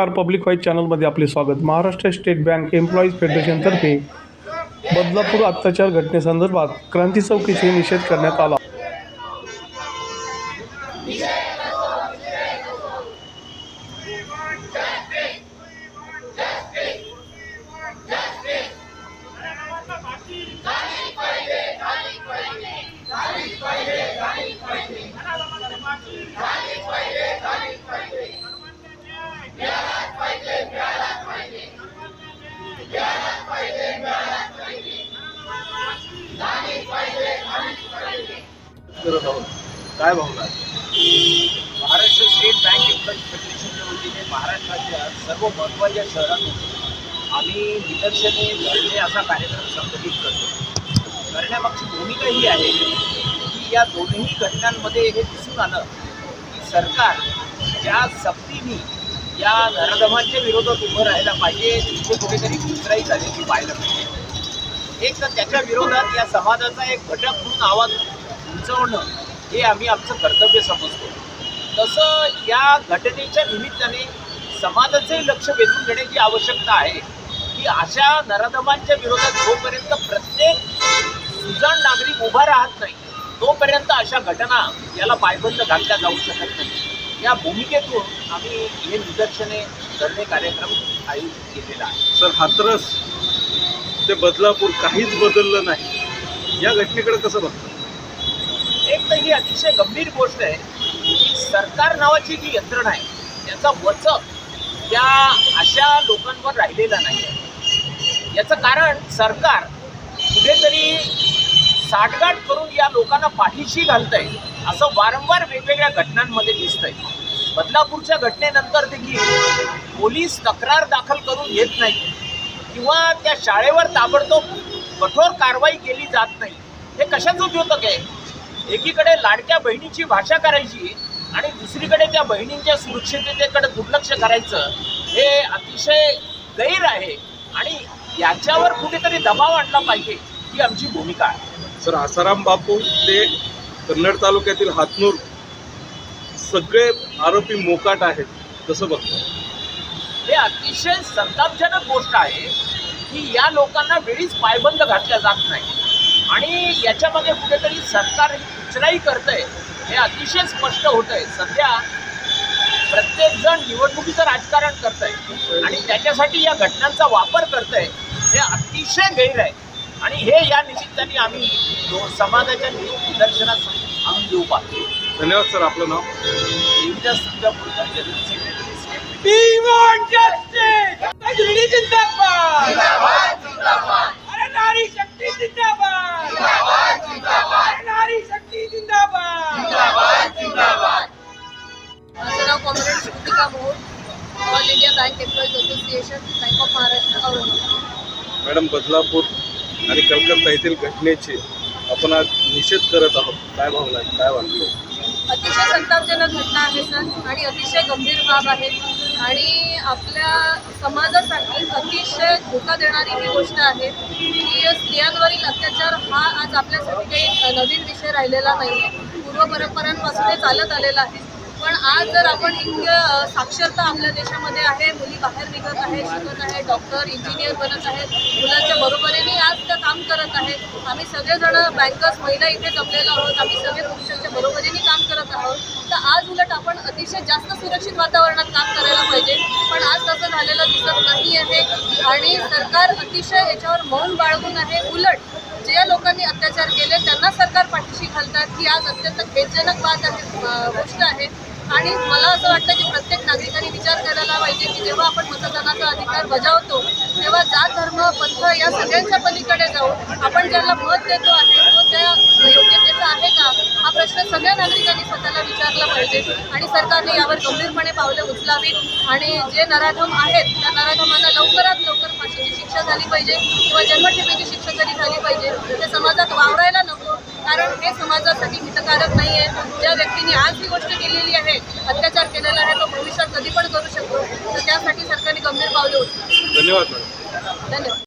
नमस्कार public wise चॅनलमध्ये आपले स्वागत. महाराष्ट्र स्टेट बँक एम्प्लॉईज फेडरेशनतर्फे बदलापूर अत्याचार घटनेसंदर्भात क्रांती चौकीचे निषेध करण्यात आला. करत आहोत काय भावना महाराष्ट्र स्टेट बँक एम्प्लॉईज फेडरेशनच्या वतीने महाराष्ट्राच्या सर्व महत्त्वाच्या शहरातून आम्ही निदर्शने धरणे असा कार्यक्रम संघटित करतो. करण्यामागची भूमिका ही आहे की या दोन्ही घटनांमध्ये हे दिसून आलं की सरकार ज्या सक्तीने या नरधमांच्या विरोधात उभं राहायला पाहिजे तिथे कुठेतरी दुसराही झालेली पाहायला पाहिजे. एक तर त्याच्या विरोधात या समाजाचा एक घटक म्हणून आवाज उंचवणं हे आम्ही आमचं कर्तव्य समजतो. तसं या घटनेच्या निमित्ताने समाजाचे लक्ष वेधून घेण्याची आवश्यकता आहे की अशा नराधमांच्या विरोधात जोपर्यंत प्रत्येक सुजाण नागरिक उभा राहत नाही तोपर्यंत अशा घटना याला पायबंद घातल्या जाऊ शकत नाही. या भूमिकेतून आम्ही हे निदर्शने करणे कार्यक्रम आयोजित केलेला आहे. सर हातरस ते बदलापूर काहीच बदललं नाही. या घटनेकडे कसं बघता? एक तर ही अतिशय गंभीर गोष्ट आहे की सरकार नावाची जी यंत्रणा आहे त्याचा वचक या अशा लोकांवर राहिलेला नाही आहे. याचं कारण सरकार कुठेतरी साठगाठ करून या लोकांना पाठीशी घालतंय असं वारंवार वेगवेगळ्या घटनांमध्ये दिसतंय. बदलापूरच्या घटनेनंतर देखील पोलीस तक्रार दाखल करून घेत नाही किंवा त्या शाळेवर ताबडतोब कठोर कारवाई केली जात नाही. हे कशाचं उद्योतक आहे? एकीकडे लाडक्या बहिणीची भाषा करायची आणि दुसरीकडे त्या बहिणींच्या सुरक्षिततेकडे दुर्लक्ष करायचं हे अतिशय गैर आहे आणि याच्यावर कुठेतरी दबाव आणला पाहिजे ही आमची भूमिका आहे. सर आसाराम बापू ते कन्नड तालुक्यातील हातनूर सगळे आरोपी मोकाट आहेत तसं बघतो? हे अतिशय संतापजनक गोष्ट आहे की या लोकांना वेळीच पायबंद घातल्या जात नाही. आणि याच्यामध्ये कुठेतरी सरकार उचराई करतंय हे अतिशय स्पष्ट होत आहे सध्या प्रत्येक जण निवडणुकीचं राजकारण करतंय आणि त्याच्यासाठी या घटनांचा वापर करतंय हे अतिशय गैर आहे. आणि हे या निमित्ताने आम्ही समाजाच्या निदर्शनास आणून देऊ पाहतो. धन्यवाद सर. आपलं नाव? Devidas secretary state We want justice! अरे नारी शक्ती जिंदाबाद! अरे नारी शक्ती जिंदाबाद! माझं नाव comrade Shrutika Mohol all India bank employees association bank of Maharashtra Aurangabad madam Badlapur आणि कलकत्ता येथील घटनेची आपण आज निषेध करत आहोत. काय भावना काय वाटतं अतिशय संतापजनक घटना आहे सर. आणि अतिशय गंभीर बाब आहे. आणि आपल्या समाजासाठी अतिशय धोका देणारी ही गोष्ट आहे की स्त्रियांवरील अत्याचार हा आज आपल्यासाठी काही नवीन विषय राहिलेला नाही आहे पूर्व परंपरांपासून चालत आलेला आहे. पण आज जर आपण इतकं साक्षरता आपल्या देशामध्ये आहे मुली बाहेर निघत आहे शिकत आहे डॉक्टर इंजिनियर बनत आहेत मुलांच्या बरोबरीने आज त्या काम करत आहेत. आम्ही सगळेजण बँकर्स महिला इथे जमलेलो आहोत. आम्ही सगळे पुरुषांच्या बरोबरीने काम करत आहोत. तर आज उलट आपण अतिशय जास्त सुरक्षित वातावरणात काम करायला पाहिजे. पण आज तसं झालेलं दिसत नाही आहे. आणि सरकार अतिशय याच्यावर मौन बाळगून आहे. उलट ज्या लोकांनी अत्याचार केले त्यांना सरकार पाठीशी घालतात. ही आज अत्यंत खेदजनक बात आहे गोष्ट आहे. आणि मला असं वाटतं की प्रत्येक नागरिकांनी विचार करायला पाहिजे की जेव्हा आपण मतदानाचा अधिकार बजावतो तेव्हा जात धर्म पंथ या सगळ्यांच्या पलीकडे जाऊन आपण ज्याला मत देतो आहे तो त्या योग्यतेचा आहे का? हा प्रश्न सगळ्या नागरिकांनी स्वतःला विचारला पाहिजे. आणि सरकारने यावर गंभीरपणे पावलं उचलावीत. आणि जे नराधम आहेत त्या नराधमांना लवकरात लवकर फाशीची शिक्षा झाली पाहिजे किंवा जन्मठेपेची शिक्षा जरी झाली पाहिजे ते समाजात वावरायला नको. कारण हे समाजासाठी हितकारक नाही आहे ज्या व्यक्तीने आज ही गोष्ट केलेली आहे अत्याचार केलेला आहे तो भविष्यात कधी पण करू शकतो. तर त्यासाठी सरकारने गंभीर पावले उचला धन्यवाद धन्यवाद.